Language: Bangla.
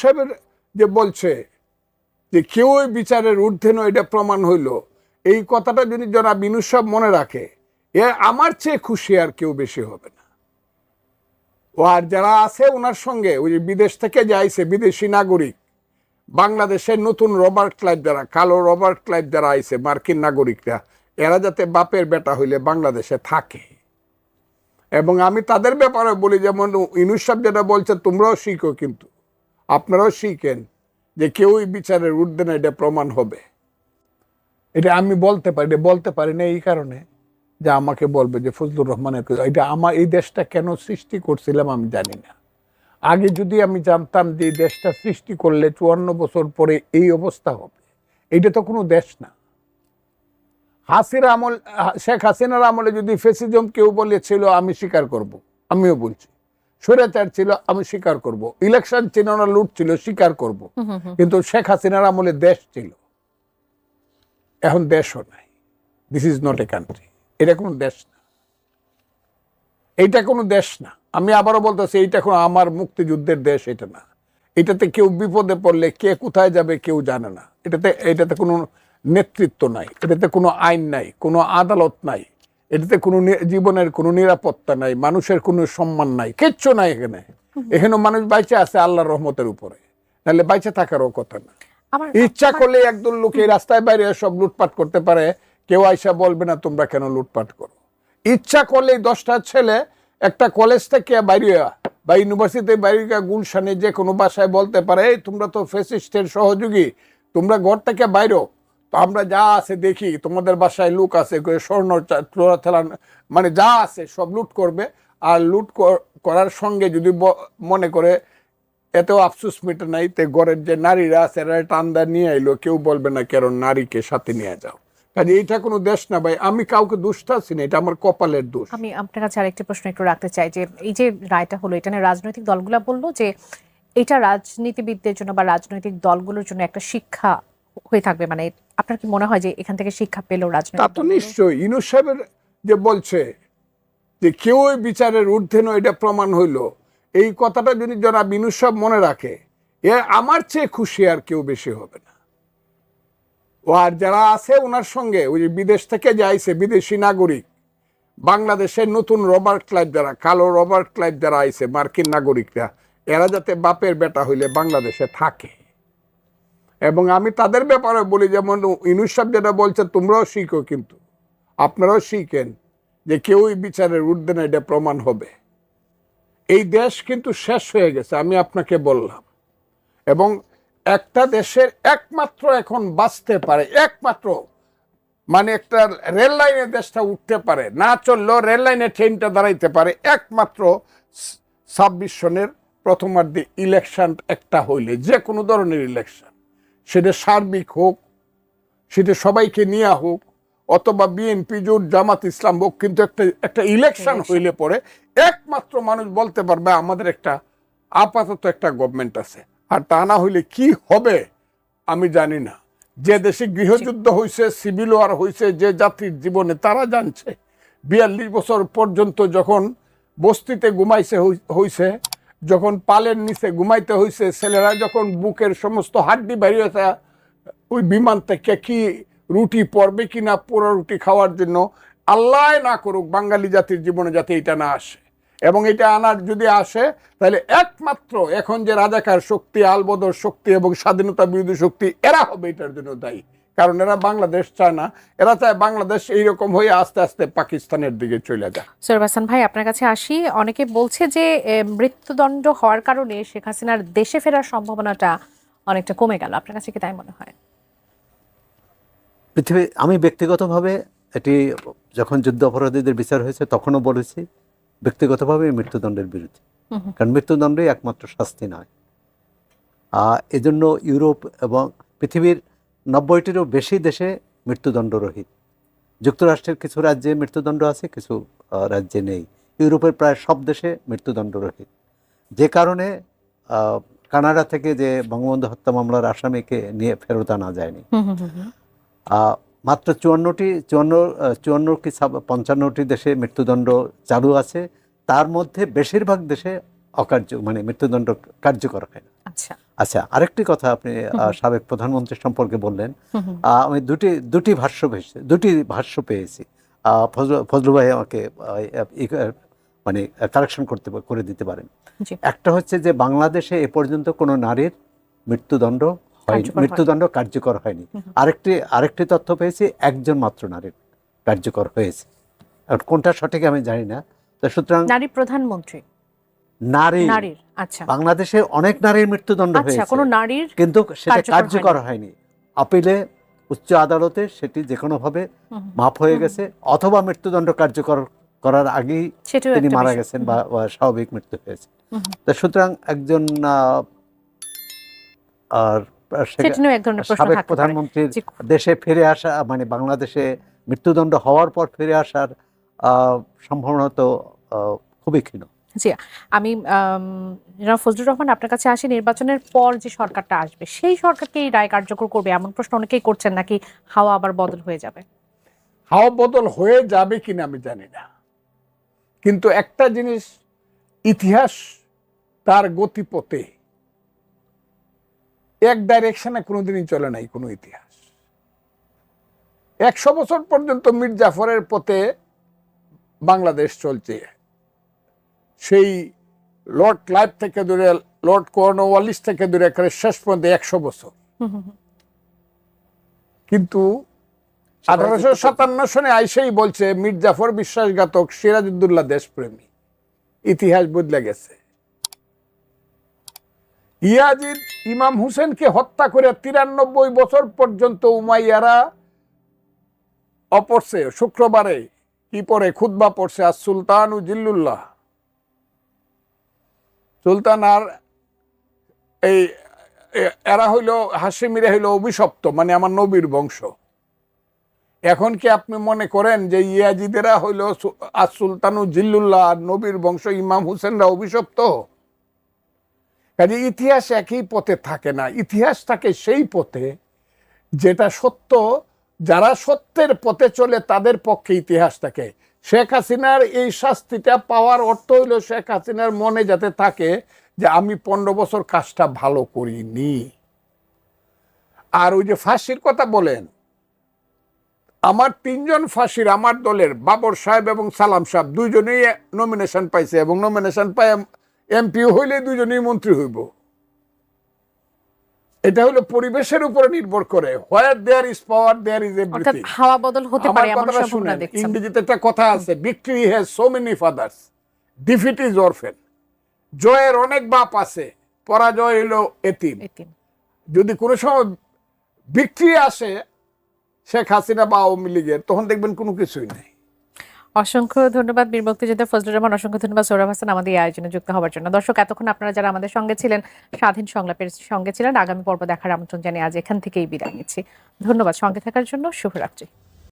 সাহেবের যে বলছে যে কেউই বিচারের ঊর্ধ্বে নয়, এটা প্রমাণ হইল। এই কথাটা যদি জনাব সাহেব মনে রাখে, এ আমার চেয়ে খুশি আর কেউ বেশি হবে না। ও আর যারা আছে ওনার সঙ্গে, ওই যে বিদেশ থেকে যে আইছে বিদেশি নাগরিক, বাংলাদেশের নতুন রবার্ট ক্লাইভ যারা, কালো রবার্ট ক্লাইভ যারা আইছে মার্কিন নাগরিকরা, এরা যাতে বাপের বেটা হইলে বাংলাদেশে থাকে। এবং আমি তাদের ব্যাপারে বলি, যেমন ইনুস সাহেব যেটা বলছে, তোমরাও শিখো কিন্তু। আপনারাও শিখেন যে কেউই বিচারের ঊর্ধ্বে না, এটা প্রমাণ হবে। এটা আমি বলতে পারি, এটা বলতে পারি না এই কারণে যে আমাকে বলবে যে ফজলুর রহমানের। এটা আমার এই দেশটা কেন সৃষ্টি করছিলাম আমি জানি না। আগে যদি আমি জানতাম যে দেশটা সৃষ্টি করলে চুয়ান্ন বছর পরে এই অবস্থা হবে, এটা তো কোনো দেশ না। হাসির আমল শেখ হাসিনার আমলে যদি ফেসিজম কেউ বলেছিল আমি স্বীকার করব। আমিও বলছি। স্বৈরাচার ছিল আমি স্বীকার করব। ইলেকশন ছিল না লুট ছিল স্বীকার করব। কিন্তু শেখ হাসিনার আমলে দেশ ছিল। এখন দেশও নাই। This is not a country এটা কোনো দেশ না। এইটা কোনো দেশ না। আমি আবারও বলতেছি এইটা কোনো আমার মুক্তিযুদ্ধের দেশ এটা না। এটাতে কেউ বিপদে পড়লে কে কোথায় যাবে কেউ জানে না। এটাতে এটাতে কোনো নেতৃত্ব নাই। এটাতে কোনো আইন নাই কোনো আদালত নাই। এটাতে কোনো জীবনের কোনো নিরাপত্তা নাই মানুষের কোনো সম্মান নাই কিচ্ছু নাই এখানে। এখানে মানুষ বাইচে আছে আল্লাহর রহমতের উপরে। তাহলে বাইচে থাকারও কথা না। ইচ্ছা করলে একদল লোক রাস্তায় বাইরে সব লুটপাট করতে পারে কেউ আইসা বলবে না তোমরা কেন লুটপাট করো? ইচ্ছা করলে দশটা ছেলে একটা কলেজ থেকে বাইরে বা ইউনিভার্সিটি বাইরে গুলশানে যে কোনো বাসায় বলতে পারে "এই, তোমরা তো ফেসিস্টের সহযোগী তোমরা ঘর থেকে বাইরো আমরা যা আছে দেখি, তোমাদের বাসায় লোক আছে স্বর্ণ থেলা মানে যা আছে সব লুট করবে। আর লুট করার সঙ্গে যদি মনে করে, এতেও আফসোস মিটে নাই, তে ঘরের যে নারীরা আছে, এরা টান্দা নিয়ে আইলো, কেউ বলবে না কেন নারীকে সাথে নিয়ে যাও। কাজে এইটা কোনো দেশ না ভাই, আমি কাউকে দুষ্টাচ্ছি না, এটা আমার কপালের দোষ। আমি আপনার কাছে আরেকটি প্রশ্ন একটু রাখতে চাই, যে এই যে রায়টা হলো, এটা রাজনৈতিক দলগুলো বলল যে, এটা রাজনীতিবিদদের জন্য বা রাজনৈতিক দলগুলোর জন্য একটা শিক্ষা হয়ে থাকবে? মানে আপনার কি মনে হয় যে এখান থেকে শিক্ষা পেল তা তো দলগুলো? নিশ্চয়ই। ইনুস সাহেবের যে বলছে যে কেউই বিচারের ঊর্ধ্বে নয় এটা প্রমাণ হইল। এই কথাটা যদি জনাব ইনুস সাহেব মনে রাখে এ আমার চেয়ে খুশি আর কেউ বেশি হবে না। ও আর যারা আছে ওনার সঙ্গে ওই যে বিদেশ থেকে যে আইছে বিদেশি নাগরিক বাংলাদেশের নতুন রবার্ট ক্লাইভ যারা কালো রবার্ট ক্লাইভ যারা আইছে মার্কিন নাগরিকরা এরা যাতে বাপের বেটা হইলে বাংলাদেশে থাকে। এবং আমি তাদের ব্যাপারে বলি, যেমন ইনুস সাহেব যেটা বলছে, তোমরাও শিখো কিন্তু। আপনারাও শিখেন যে কেউই বিচারের ঊর্ধ্বে না, এটা প্রমাণ হবে। এই দেশ কিন্তু শেষ হয়ে গেছে, আমি আপনাকে বললাম। এবং একটা দেশের একমাত্র এখন বাঁচতে পারে, একমাত্র মানে একটা রেল লাইনে দেশটা উঠতে পারে, না চললেও রেল লাইনে ট্রেনটা দাঁড়াইতে পারে, একমাত্র ছাব্বিশ সনের প্রথমার্ধে ইলেকশন একটা হইলে, যে কোনো ধরনের ইলেকশন। সেটা সার্বিক হোক সেটা সবাইকে নেওয়া হোক অথবা বিএনপি জোট জামাত ইসলাম হোক কিন্তু একটা একটা ইলেকশন হইলে পরে একমাত্র মানুষ বলতে পারবে আমাদের একটা আপাতত একটা গভর্নমেন্ট আছে। আর তা না হইলে কি হবে আমি জানি না। যে দেশে গৃহযুদ্ধ হয়েছে সিভিল ওয়ার হয়েছে যে জাতির জীবনে তারা জানছে বিয়াল্লিশ বছর পর্যন্ত যখন বস্তিতে ঘুমাইছে হইছে যখন পালের নিচে ঘুমাইতে হইছে, ছেলেরা যখন বুকের সমস্ত হাড্ডি বেরিয়েছে ওই বিমান থেকে কি রুটি পড়বে কি না পুরো রুটি খাওয়ার জন্য, আল্লাহ না করুক, বাঙালি জাতির জীবনে যাতে এটা না আসে। এবং এটা আনার যদি আসে, তাহলে একমাত্র এখন যে রাজাকার শক্তি, আলবদর শক্তি এবং স্বাধীনতা বিরোধী শক্তি, এরা হবে এটার জন্য দায়ী। কারণ এরা বাংলাদেশ চায় না। এরা চায় বাংলাদেশ এইরকম হয়ে আস্তে আস্তে পাকিস্তানের দিকে চলে যায় সৈয়দ হাসান ভাই আপনার কাছে আসি। অনেকে বলছে যে মৃত্যুদণ্ড হওয়ার কারণে শেখ হাসিনার দেশে ফেরার সম্ভাবনাটা অনেকটা কমে গেল। আপনার কাছে কি তাই মনে হয়? পৃথিবী আমি ব্যক্তিগতভাবে এটি যখন যুদ্ধ অপরাধীদের বিচার হয়েছে তখনও বলেছি ব্যক্তিগতভাবে মৃত্যুদণ্ডের বিরুদ্ধে। কারণ মৃত্যুদণ্ডই একমাত্র শাস্তি নয়। এজন্য ইউরোপ এবং পৃথিবীর নব্বইটিরও বেশি দেশে মৃত্যুদণ্ড রহিত। যুক্তরাষ্ট্রের কিছু রাজ্যে মৃত্যুদণ্ড আছে কিছু রাজ্যে নেই। ইউরোপের প্রায় সব দেশে মৃত্যুদণ্ড রহিত। যে কারণে কানাডা থেকে যে বঙ্গবন্ধু হত্যা মামলার আসামিকে নিয়ে ফেরত আনা যায়নি। মাত্র চুয়ান্নটি চুয়ান্ন চুয়ান্ন কি পঞ্চান্নটি দেশে মৃত্যুদণ্ড চালু আছে। তার মধ্যে বেশিরভাগ দেশে অকার্য মানে মৃত্যুদণ্ড কার্যকর হয় না। আচ্ছা। আচ্ছা আরেকটি কথা আপনি সাবেক প্রধানমন্ত্রী সম্পর্কে বললেন। আমি দুটি দুটি ভাষ্য পেয়েছি দুটি ভাষ্য পেয়েছি। আহ, ফজল- ফজলু ভাই আমাকে মানে কারেকশন করতে করে দিতে পারেন। একটা হচ্ছে যে বাংলাদেশে এ পর্যন্ত কোনো নারীর মৃত্যুদণ্ড হয়নি। মৃত্যুদণ্ড কার্যকর হয়নি। আরেকটি আরেকটি তথ্য পেয়েছি একজন মাত্র নারীর কার্যকর হয়েছে। কোনটা সঠিক আমি জানি না। তো সুতরাং নারী প্রধানমন্ত্রী। নারী। নারীর আচ্ছা। বাংলাদেশে অনেক নারীর মৃত্যুদণ্ড আচ্ছা হয়েছে। কোনো নারীর কিন্তু সেটা কার্যকর হয়নি। আপিলে উচ্চ আদালতে সেটি যে কোনো ভাবে হুম হুম। মাফ হয়ে গেছে অথবা মৃত্যুদণ্ড কার্যকর করার আগেই তিনি মারা গেছেন বা স্বাভাবিক মৃত্যু হয়েছে। সুতরাং একজন আহ, আর সাবেক প্রধানমন্ত্রীর দেশে ফিরে আসা মানে বাংলাদেশে মৃত্যুদণ্ড হওয়ার পর ফিরে আসার আহ, সম্ভাবনা তো আহ, খুবই ক্ষীণ। জি, আমি জনাব ফজলুর রহমান, আপনার কাছে আসি, নির্বাচনের পর যে সরকারটা আসবে, সেই সরকারকে এই রায় কার্যকর করবে? এমন প্রশ্ন অনেকেই করছেন নাকি হাওয়া আবার বদল হয়ে যাবে? হাওয়া বদল হয়ে যাবে কিনা আমি জানি না। কিন্তু একটা জিনিস ইতিহাস তার গতিপথে। এক ডাইরেকশনে কোনোদিনই চলে নাই কোনো ইতিহাস। একশো বছর পর্যন্ত মীর জাফরের পথে বাংলাদেশ চলছে। সেই লর্ড ক্লাইভ থেকে দূরে, লর্ড কর্নওয়ালিস থেকে দূরে একেবারে শেষ পর্যন্ত একশো বছর। কিন্তু আঠারোশো সাতান্ন সনে আইসেই বলছে মীর জাফর বিশ্বাসঘাতক সিরাজউদ্দৌলা দেশপ্রেমী। ইতিহাস বদলে গেছে। ইয়াজিদ ইমাম হুসেনকে হত্যা করে তিরানব্বই বছর পর্যন্ত উমাইয়ারা অপরছে, শুক্রবারে কি পরে খুতবা পড়ছে আর সুলতান ও জিল্লুল্লাহ সুলতান আর এই এরা হইল হাসিমিরা হইল অভিশপ্ত মানে আমার নবীর বংশ। এখন কি আপনি মনে করেন যে ইয়াজিদেরা হইল আর সুলতানু জিল্লুল্লাহ আর নবীর বংশ ইমাম হুসেনরা অভিশপ্ত? কাজে ইতিহাস একই পথে থাকে না, ইতিহাস থাকে সেই পথে যেটা সত্য, যারা সত্যের পথে চলে তাদের পক্ষে ইতিহাস থাকে। শেখ হাসিনার এই শাস্তিটা পাওয়ার অর্থ হইল শেখ হাসিনার মনে যাতে থাকে যে আমি পনেরো বছর কাজটা ভালো করিনি। আর ওই যে ফাঁসির কথা বলেন, আমার তিনজন ফাঁসির আমার দলের বাবর সাহেব এবং সালাম সাহেব, দুইজনেই নমিনেশন পাইছে এবং নমিনেশন পাই এমপিও হইলে দুইজনেই মন্ত্রী হইব। এটা হলো পরিবেশের উপরে নির্ভর করে where there is power there is everything হাওয়া বদল হতে পারে এমন কথাটা সম্ভাবনা দেখছেন ইংরেজিতে একটা কথা আছে victory has so many fathers defeat is orphan জয়ের অনেক বাপ আছে পরাজয় হলো এতিম। যদি কোনো সময় বিক্রি আসে শেখ হাসিনা বা আওয়ামী লীগের তখন দেখবেন কোনো কিছুই নেই। অসংখ্য ধন্যবাদ বীর মুক্তিযোদ্ধা ফজলুর রহমান, অসংখ্য ধন্যবাদ সৌরভ হাসান আমাদের এই আয়োজনে যুক্ত হওয়ার জন্য। দর্শক, এতক্ষণ আপনারা যারা আমাদের সঙ্গে ছিলেন, স্বাধীন সংলাপের সঙ্গে ছিলেন, আগামী পর্ব দেখার আমন্ত্রণ জানিয়ে আজ এখান থেকেই বিদায় নিচ্ছি। ধন্যবাদ সঙ্গে থাকার জন্য, শুভরাত্রি।